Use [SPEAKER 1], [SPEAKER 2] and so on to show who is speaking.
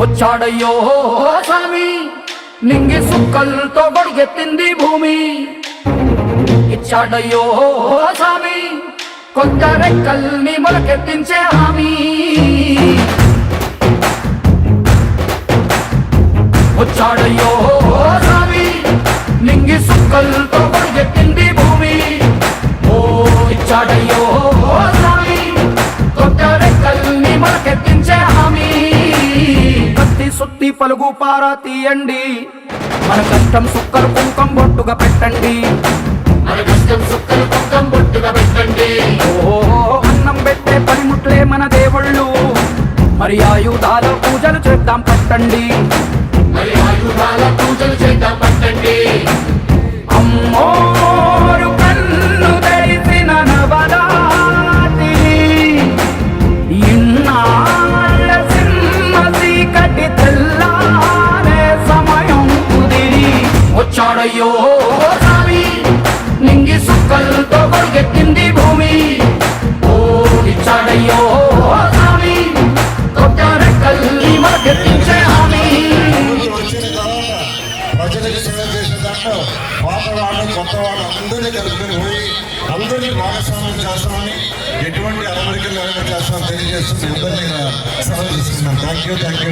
[SPEAKER 1] వచ్చాడయ్యో స్వామి. నింగి సుక్కలతో గొడిగెత్తింది భూమి. ఇచ్చాడయ్యో స్వామి. కొత్త రెక్కల్ని మొలకెత్తించే హామీ. వచ్చాడయ్యో స్వామి. నింగి సుక్కలతో పలుగు పారా తీయండి. మన కష్టం సుక్కలు కుంకం బొట్టుగా పెట్టండి.
[SPEAKER 2] మన కష్టం సుక్కలు కుంకం బొట్టుగా పెట్టండి.
[SPEAKER 1] ఓ అన్నం పెట్టే పనిముట్లే మన దేవుళ్ళు. మరి ఆయుధాల పూజలు చేద్దాం పట్టండి.
[SPEAKER 2] మరి ఆయుధాల పూజలు
[SPEAKER 1] వచ్చాడయ్యో స్వామి నింగి సుక్కలతో పరిగెత్తింది భూమి. ఓ ఇచ్చాడయ్యో స్వామి కొత్త రెక్కల్ని మొలకెత్తించే హామీ.
[SPEAKER 3] ప్రజలకు సేవ దాంట్లో పాత కొత్త వాళ్ళు అందరినీ కలుపుకొని పోయి అందరినీ భాగస్వామ్యం చేస్తామని ఎటువంటి అమరికలు చేస్తామని తెలియజేస్తూ అందరినీ సెలవు తీసుకున్నాను థ్యాంక్ యూ థ్యాంక్ యూ